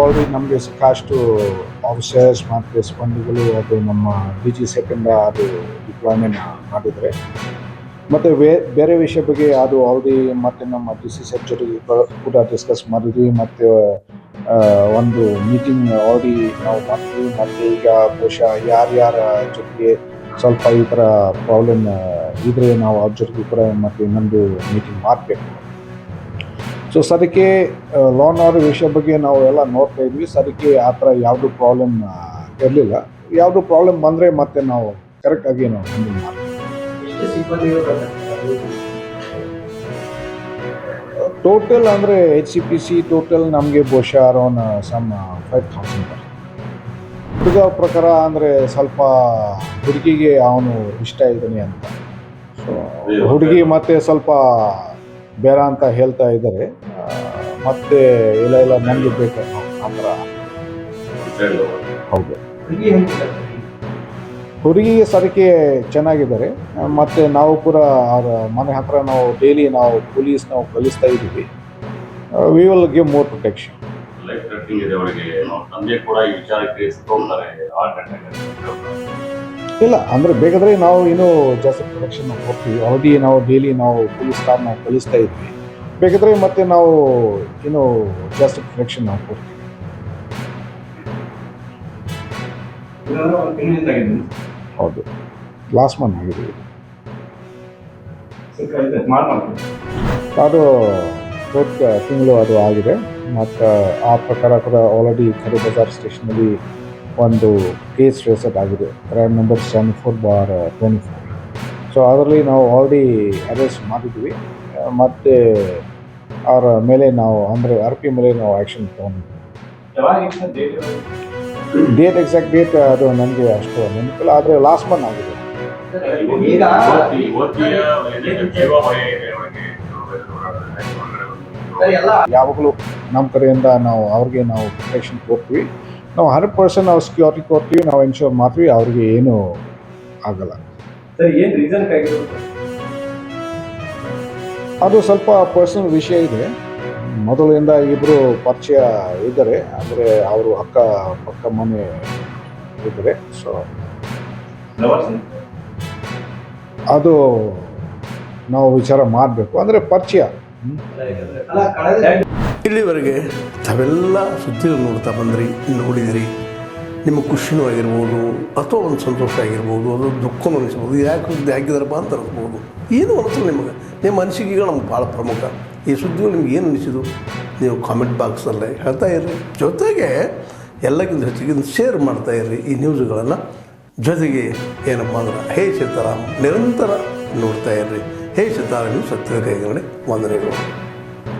Already ನಮಗೆ ಸಾಕಷ್ಟು officers ಮತ್ತು ಸಿಬ್ಬಂದಿಗಳು ಅದು ನಮ್ಮ ಡಿ ಜಿ ಸೆಕೆಂಡ್ ಅದು ಡಿಪ್ಲಾಯ್ಮೆಂಟ್ ಮಾಡಿದರೆ. ಮತ್ತು ವೇ, ಬೇರೆ ವಿಷಯ ಬಗ್ಗೆ ಅದು ಆಲ್ರೆಡಿ ಮತ್ತು ನಮ್ಮ ಡಿ ಸಿ ಸೆಟ್ ಜೊತೆಗೆ ಕೂಡ ಡಿಸ್ಕಸ್ ಮಾಡಿದ್ವಿ. ಮತ್ತು ಒಂದು ಮೀಟಿಂಗ್ ಆಲ್ರೆಡಿ ನಾವು ಮಾಡ್ತೀವಿ. ಮತ್ತು ಈಗ ಬಹುಶಃ ಯಾರ್ಯಾರ ಜೊತೆಗೆ ಸ್ವಲ್ಪ ಈ ಥರ ಪ್ರಾಬ್ಲಮ್ ಇದ್ದರೆ ನಾವು ಅವ್ರ ಜೊತೆಗೆ ಕೂಡ ಮತ್ತು ಇನ್ನೊಂದು ಮೀಟಿಂಗ್ ಮಾಡಬೇಕು. ಸೊ ಸದಕ್ಕೆ ಲೋನ್ ಅವರ ವಿಷಯ ಬಗ್ಗೆ ನಾವು ಎಲ್ಲ ನೋಡ್ತಾ ಇದ್ವಿ. ಸದಕ್ಕೆ ಆ ಥರ ಯಾವುದು ಪ್ರಾಬ್ಲಮ್ ಇರಲಿಲ್ಲ. ಯಾವುದು ಪ್ರಾಬ್ಲಮ್ ಬಂದರೆ ಮತ್ತೆ ನಾವು ಕರೆಕ್ಟಾಗಿ ನಾವು ಹ್ಯಾಂಡಲ್ ಮಾಡ್ತೀವಿ. ಟೋಟಲ್ ಅಂದರೆ H C P C total ನಮಗೆ ಬಹುಶಃ ಅರೌಂಡ್ ಸಮ್ ಫೈವ್ ಥೌಸಂಡ್ ಹುಡುಗ ಪ್ರಕಾರ ಅಂದರೆ ಸ್ವಲ್ಪ ಹುಡುಗಿಗೆ ಅವನು ಇಷ್ಟ ಇದ್ದಾನೆ ಅಂತ. ಸೊ ಹುಡುಗಿ ಮತ್ತೆ ಸ್ವಲ್ಪ ಬೇಡ ಅಂತ ಹೇಳ್ತಾ ಇದ್ದಾರೆ. ಮತ್ತೆ ಇಲ್ಲ ಇಲ್ಲ ನನಗೆ ಬೇಕು ಆ ಹೌದು. ಹುಡುಗಿ ಸರಿಕೆ ಹುಡುಗಿಗೆ ಸರಕ್ಕೆ ಚೆನ್ನಾಗಿದ್ದಾರೆ ಮತ್ತು ನಾವು ಕೂಡ ಅವರ ಮನೆ ಹತ್ರ ನಾವು ಡೈಲಿ ನಾವು ಪೊಲೀಸ್ ನಾವು ಕಲಿಸ್ತಾ ಇದ್ದೀವಿ. We will give more protection life ಇದೆ ಅವರಿಗೆ ಅವ್ರ ತಂದೆ ಕೂಡ ಈ ವಿಚಾರಕ್ಕೆ ಹಾರ್ಟ್ ಅಟ್ಯಾಕ್ ಇಲ್ಲ ಅಂದರೆ ಬೇಕಾದರೆ ನಾವು ಇನ್ನೂ ಜಾಸ್ತಿ ಪ್ರೊಡಕ್ಷನ್ ಹೋಗ್ತೀವಿ ಆಲ್ರೆಡಿ ನಾವು ಡೈಲಿ ನಾವು ಪೊಲೀಸ್ ಕಾರ್ನ ನಾವು ಕಲಿಸ್ತಾ ಇದ್ವಿ. ಬೇಕಾದರೆ ಮತ್ತೆ ನಾವು ಇನ್ನೂ ಜಾಸ್ತಿ ಪ್ರೊಡಕ್ಷನ್ ನಾವು ಕೊಡ್ತೀವಿ ಹೌದು ಲಾಸ್ಟ್ ಮಂತ್ ಆಗಿದೆ. ಅದು ತಿಂಗಳು ಅದು ಆಗಿದೆ. ಮತ್ತು ಆ ಪ್ರಕಾರ ಕೂಡ ಆಲ್ರೆಡಿ ಕರಿ ಬಜಾರ್ ಸ್ಟೇಷನಲ್ಲಿ ಒಂದು ಕೇಸ್ ರೇಸರ್ ಆಗಿದೆ crime number seven four bar twenty four so ಅದರಲ್ಲಿ ನಾವು ಆಲ್ರೆಡಿ ಅರೆಸ್ಟ್ ಮಾಡಿದ್ವಿ ಮತ್ತು ಅವರ ಮೇಲೆ ನಾವು ಅಂದರೆ ಆರ್ ಪಿ ಮೇಲೆ ನಾವು ಆ್ಯಕ್ಷನ್ ತೊಗೊಂಡಿದ್ವಿ ಡೇಟ್ ಎಕ್ಸಾಕ್ಟ್ ಡೇಟ್ ಅದು ನನಗೆ ಅಷ್ಟು ನೆನಪಿಲ್ಲ ಆದರೆ ಲಾಸ್ಟ್ ಮಂತ್ ಆಗಿದೆ ಈಗ ಯಾವಾಗಲೂ ನಮ್ಮ ಕಡೆಯಿಂದ ನಾವು ಅವ್ರಿಗೆ ನಾವು ಪ್ರೊಟೆಕ್ಷನ್ ಕೊಡ್ತೀವಿ. ನಾವು ಹಂಡ್ರೆಡ್ ಪರ್ಸೆಂಟ್ ನಾವು ಸೆಕ್ಯೂರಿಟಿ ಕೊಡ್ತೀವಿ. ನಾವು ಇನ್ಶೂರ್ ಮಾಡ್ತೀವಿ ಅವ್ರಿಗೆ ಏನೂ ಆಗಲ್ಲ. ಅದು ಸ್ವಲ್ಪ ಪರ್ಸನಲ್ ವಿಷಯ ಇದೆ. ಮೊದಲಿಂದ ಇಬ್ಬರು ಪರಿಚಯ ಇದ್ದಾರೆ. ಅಂದರೆ ಅವರು ಅಕ್ಕ ಪಕ್ಕ ಮನೆ ಇದ್ದಾರೆ. ಸೊ ಅದು ನಾವು ವಿಚಾರ ಮಾಡಬೇಕು. ಅಂದರೆ ಪರಿಚಯ. ಇಲ್ಲಿವರೆಗೆ ತಾವೆಲ್ಲ ಸುದ್ದಿ ನೋಡ್ತಾ ಬಂದ್ರಿ, ನೋಡಿದಿರಿ. ನಿಮ್ಮ ಖುಷಿನೂ ಆಗಿರ್ಬೋದು, ಅಥವಾ ಒಂದು ಸಂತೋಷ ಆಗಿರ್ಬೋದು, ಅದು ದುಃಖನೂ ಅನಿಸ್ಬೋದು, ಯಾಕೆ ಸುದ್ದಿ ಹಾಕಿದಾರಪ್ಪ ಅಂತ ಅನಿಸ್ಬೋದು. ಏನು ಅನಿಸ್ತು ನಿಮಗೆ. ನಿಮ್ಮ ಅನಿಸಿಕೆಗಳು ನಮ್ಗೆ ಭಾಳ ಪ್ರಮುಖ. ಈ ಸುದ್ದಿಗಳು ನಿಮ್ಗೆ ಏನು ಅನಿಸಿದು ನೀವು ಕಾಮೆಂಟ್ ಬಾಕ್ಸಲ್ಲೇ ಹೇಳ್ತಾ ಇರ್ರಿ. ಜೊತೆಗೆ ಎಲ್ಲಕ್ಕಿಂತ ಹೆಚ್ಚಿಗೆ ಶೇರ್ ಮಾಡ್ತಾ ಇರ್ರಿ ಈ ನ್ಯೂಸ್ಗಳನ್ನು ಜೊತೆಗೆ ಏನಪ್ಪ ಅಂದ್ರೆ, ಹೇ ಸೀತಾರಾಮ್, ನಿರಂತರ ನೋಡ್ತಾ ಇರ್ರಿ. ಹೇ ಸೀತಾರಾಮ್ ಸತ್ಯದ ಕೈಗಡೆ ವಂದನೆಗಳು